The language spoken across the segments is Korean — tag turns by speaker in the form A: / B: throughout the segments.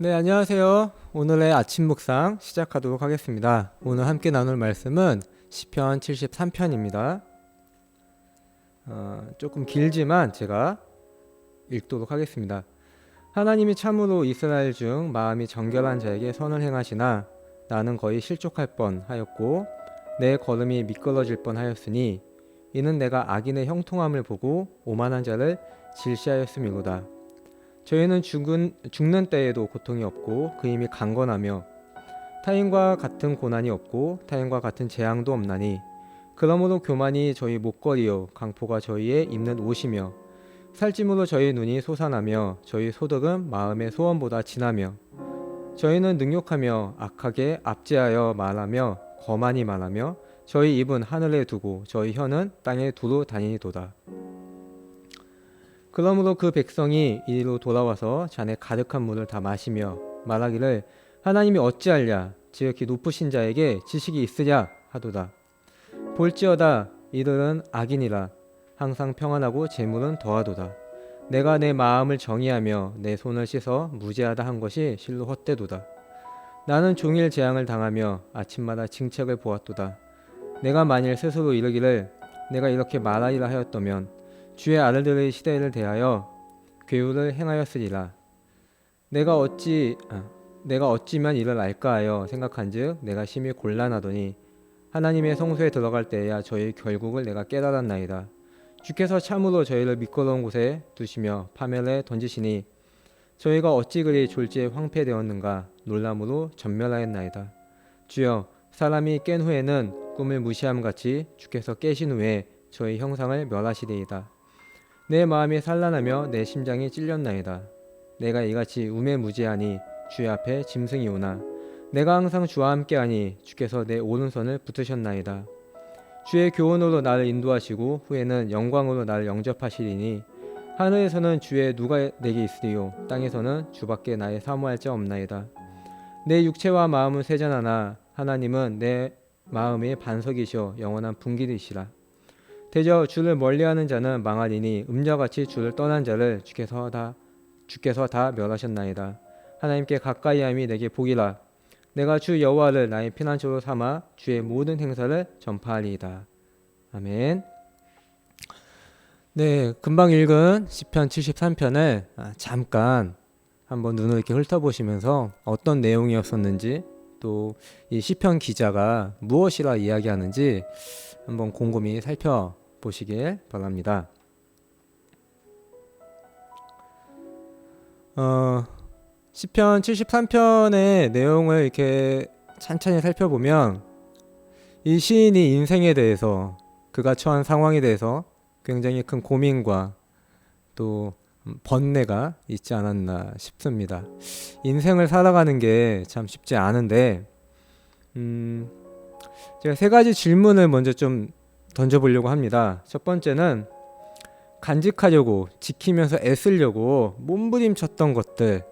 A: 네, 안녕하세요. 오늘의 아침 묵상 시작하도록 하겠습니다. 오늘 함께 나눌 말씀은 시편 73편입니다. 어, 조금 길지만 제가 읽도록 하겠습니다. 하나님이 참으로 이스라엘 중 마음이 정결한 자에게 선을 행하시나 나는 거의 실족할 뻔하였고 내 걸음이 미끄러질 뻔하였으니 이는 내가 악인의 형통함을 보고 오만한 자를 질시하였음이로다. 저희는 죽은, 죽는 때에도 고통이 없고 그 힘이 강건하며 타인과 같은 고난이 없고 타인과 같은 재앙도 없나니 그러므로 교만이 저희 목걸이요 강포가 저희의 입는 옷이며 살찜으로 저희 눈이 솟아나며 저희 소득은 마음의 소원보다 진하며 저희는 능욕하며 악하게 압제하여 말하며 거만히 말하며 저희 입은 하늘에 두고 저희 혀는 땅에 두루 다니도다. 그러므로 그 백성이 이리로 돌아와서 잔에 가득한 물을 다 마시며 말하기를 하나님이 어찌하랴 지극히 높으신 자에게 지식이 있으랴 하도다. 볼지어다 이들은 악인이라 항상 평안하고 재물은 더하도다. 내가 내 마음을 정의하며 내 손을 씻어 무죄하다 한 것이 실로 헛되도다. 나는 종일 재앙을 당하며 아침마다 징책을 보았도다. 내가 만일 스스로 이르기를 내가 이렇게 말하리라 하였다면 주의 아들들의 시대를 대하여 괴우를 행하였으리라. 내가 어찌 아, 내가 어찌면 이를 알까 하여 생각한즉 내가 심히 곤란하더니 하나님의 성소에 들어갈 때야 저희 결국을 내가 깨달았나이다. 주께서 참으로 저희를 미끄러운 곳에 두시며 파멸에 던지시니 저희가 어찌 그리 졸지에 황폐되었는가 놀람으로 전멸하였나이다. 주여 사람이 깬 후에는 꿈을 무시함 같이 주께서 깨신 후에 저희 형상을 멸하시리이다. 내 마음이 산란하며 내 심장이 찔렸나이다. 내가 이같이 우매무지하니 주의 앞에 짐승이 오나 내가 항상 주와 함께하니 주께서 내 오른손을 붙으셨나이다. 주의 교훈으로 나를 인도하시고 후에는 영광으로 나를 영접하시리니 하늘에서는 주의 누가 내게 있으리요 땅에서는 주밖에 나의 사모할 자 없나이다. 내 육체와 마음은 세잔하나 하나님은 내 마음의 반석이시여 영원한 분기이시라. 대저 주를 멀리하는 자는 망하리니 음녀같이 주를 떠난 자를 주께서 다 주께서 다 멸하셨나이다. 하나님께 가까이함이 내게 복이라. 내가 주 여호와를 나의 피난처로 삼아 주의 모든 행사를 전파하리이다. 아멘. 네, 금방 읽은 시편 73편을 아, 잠깐 한번 눈을 이렇게 훑어보시면서 어떤 내용이었었는지 또 이 시편 기자가 무엇이라 이야기하는지 한번 곰곰이 살펴보시길 바랍니다. 어, 시편 73편의 내용을 이렇게 찬찬히 살펴보면 이 시인이 인생에 대해서 그가 처한 상황에 대해서 굉장히 큰 고민과 또 번뇌가 있지 않았나 싶습니다. 인생을 살아가는 게 참 쉽지 않은데, 음, 제가 세 가지 질문을 먼저 좀 던져보려고 합니다. 첫 번째는 간직하려고 지키면서 애쓰려고 몸부림쳤던 것들,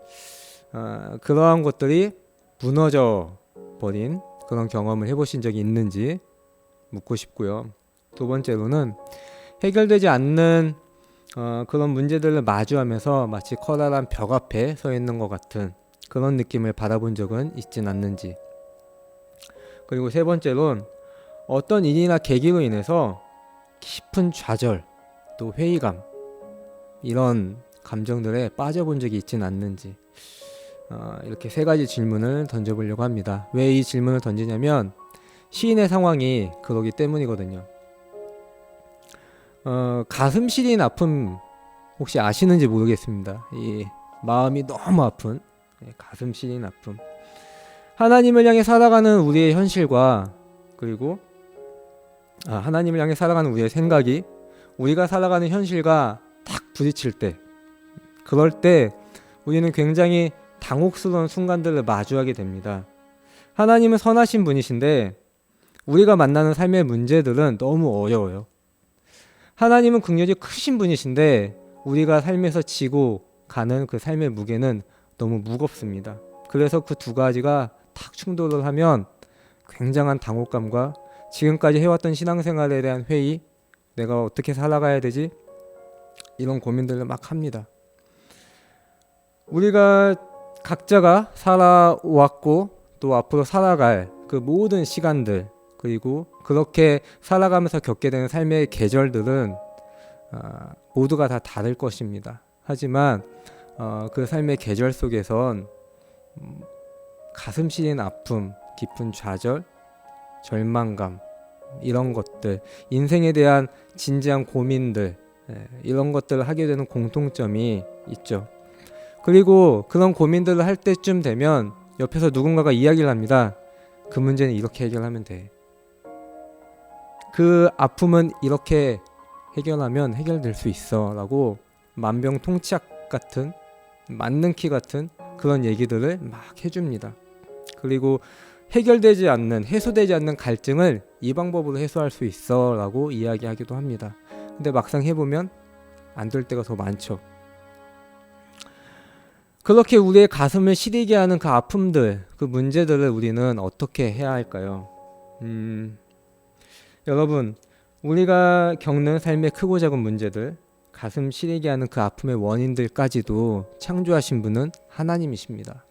A: 어, 그러한 것들이 무너져 버린 그런 경험을 해보신 적이 있는지 묻고 싶고요. 두 번째로는 해결되지 않는 어, 그런 문제들을 마주하면서 마치 커다란 벽 앞에 서 있는 것 같은 그런 느낌을 받아본 적은 있진 않는지. 그리고 세 번째로는 어떤 일이나 계기로 인해서 깊은 좌절, 또 회의감, 이런 감정들에 빠져본 적이 있진 않는지. 어, 이렇게 세 가지 질문을 던져보려고 합니다. 왜 이 질문을 던지냐면 시인의 상황이 그러기 때문이거든요. 어, 가슴 시린 아픔 혹시 아시는지 모르겠습니다. 이 마음이 너무 아픈 예, 가슴 시린 아픔. 하나님을 향해 살아가는 우리의 현실과 그리고 아, 하나님을 향해 살아가는 우리의 생각이 우리가 살아가는 현실과 딱 부딪힐 때 그럴 때 우리는 굉장히 당혹스러운 순간들을 마주하게 됩니다. 하나님은 선하신 분이신데 우리가 만나는 삶의 문제들은 너무 어려워요. 하나님은 긍휼이 크신 분이신데 우리가 삶에서 지고 가는 그 삶의 무게는 너무 무겁습니다. 그래서 그 두 가지가 탁 충돌을 하면 굉장한 당혹감과 지금까지 해왔던 신앙생활에 대한 회의, 내가 어떻게 살아가야 되지? 이런 고민들을 막 합니다. 우리가 각자가 살아왔고 또 앞으로 살아갈 그 모든 시간들 그리고 그렇게 살아가면서 겪게 되는 삶의 계절들은 아, 모두가 다 다를 것입니다. 하지만 어, 그 삶의 계절 속에선 음, 가슴 시린 아픔, 깊은 좌절, 절망감 이런 것들, 인생에 대한 진지한 고민들 예, 이런 것들을 하게 되는 공통점이 있죠. 그리고 그런 고민들을 할 때쯤 되면 옆에서 누군가가 이야기를 합니다. 그 문제는 이렇게 해결하면 돼. 그 아픔은 이렇게 해결하면 해결될 수 있어. 라고 만병통치약 같은, 맞는 키 같은 그런 얘기들을 막 해줍니다. 그리고 해결되지 않는, 해소되지 않는 갈증을 이 방법으로 해소할 수 있어. 라고 이야기하기도 합니다. 근데 막상 해보면 안 될 때가 더 많죠. 그렇게 우리의 가슴을 시리게 하는 그 아픔들, 그 문제들을 우리는 어떻게 해야 할까요? 음, 여러분, 우리가 겪는 삶의 크고 작은 문제들, 가슴 시리게 하는 그 아픔의 원인들까지도 창조하신 분은 하나님이십니다.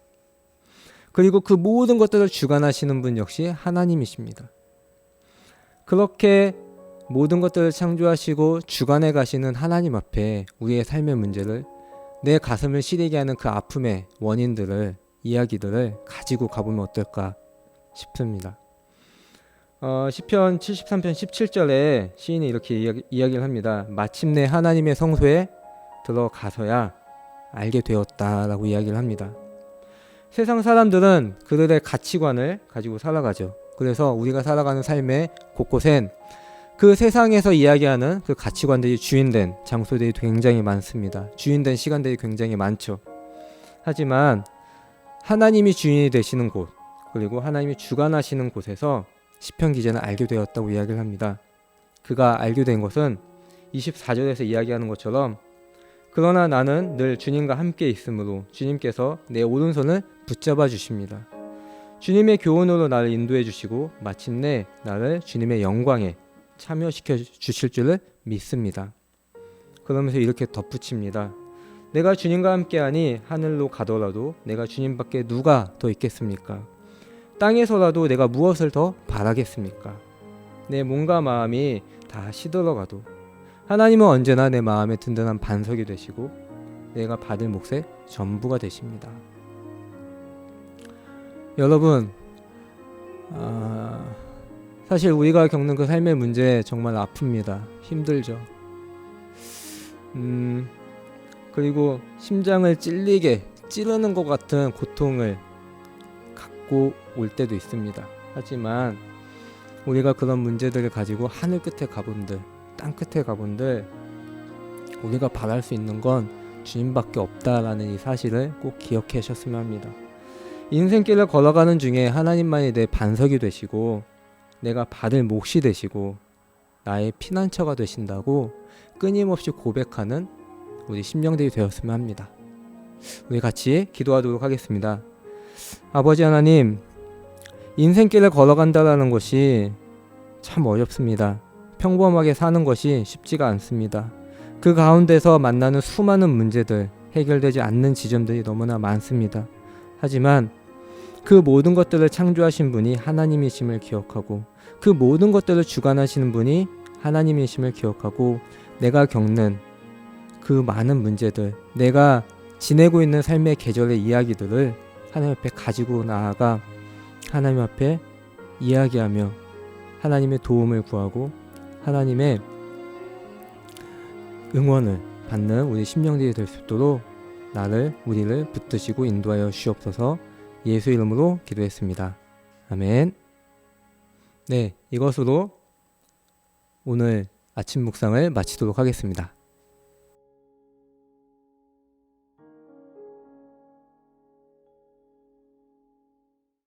A: 그리고 그 모든 것들을 주관하시는 분 역시 하나님이십니다. 그렇게 모든 것들을 창조하시고 주관해 가시는 하나님 앞에 우리의 삶의 문제를 내 가슴을 시리게 하는 그 아픔의 원인들을 이야기들을 가지고 가보면 어떨까 싶습니다. 어, 시편 73편 17절에 시인이 이렇게 이야기, 이야기를 합니다. 마침내 하나님의 성소에 들어가서야 알게 되었다라고 이야기를 합니다. 세상 사람들은 그들의 가치관을 가지고 살아가죠. 그래서 우리가 살아가는 삶의 곳곳엔 그 세상에서 이야기하는 그 가치관들이 주인된 장소들이 굉장히 많습니다. 주인된 시간들이 굉장히 많죠. 하지만 하나님이 주인이 되시는 곳, 그리고 하나님이 주관하시는 곳에서 시편 기자는 알게 되었다고 이야기를 합니다. 그가 알게 된 것은 24절에서 이야기하는 것처럼 그러나 나는 늘 주님과 함께 있으므로 주님께서 내 오른손을 붙잡아 주십니다. 주님의 교훈으로 나를 인도해 주시고 마침내 나를 주님의 영광에 참여시켜 주실 줄을 믿습니다. 그러면서 이렇게 덧붙입니다. 내가 주님과 함께하니 하늘로 가더라도 내가 주님밖에 누가 더 있겠습니까? 땅에서라도 내가 무엇을 더 바라겠습니까? 내 몸과 마음이 다 시들어가도 하나님은 언제나 내 마음의 든든한 반석이 되시고 내가 받을 몫의 전부가 되십니다. 여러분, 아, 사실 우리가 겪는 그 삶의 문제 정말 아픕니다. 힘들죠. 음, 그리고 심장을 찔리게 찌르는 것 같은 고통을 갖고 올 때도 있습니다. 하지만 우리가 그런 문제들을 가지고 하늘 끝에 가본들, 땅 끝에 가본들, 우리가 바랄 수 있는 건 주님밖에 없다라는 이 사실을 꼭 기억하셨으면 합니다. 인생길을 걸어가는 중에 하나님만이 내 반석이 되시고 내가 받을 몫이 되시고 나의 피난처가 되신다고 끊임없이 고백하는 우리 심령들이 되었으면 합니다. 우리 같이 기도하도록 하겠습니다. 아버지 하나님, 인생길을 걸어간다라는 것이 참 어렵습니다. 평범하게 사는 것이 쉽지가 않습니다. 그 가운데서 만나는 수많은 문제들, 해결되지 않는 지점들이 너무나 많습니다. 하지만 그 모든 것들을 창조하신 분이 하나님이심을 기억하고 그 모든 것들을 주관하시는 분이 하나님이심을 기억하고 내가 겪는 그 많은 문제들, 내가 지내고 있는 삶의 계절의 이야기들을 하나님 앞에 가지고 나아가 하나님 앞에 이야기하며 하나님의 도움을 구하고 하나님의 응원을 받는 우리 심령들이 될 수 있도록 나를 우리를 붙드시고 인도하여 주옵소서 예수 이름으로 기도했습니다. 아멘. 네, 이것으로 오늘 아침 묵상을 마치도록 하겠습니다.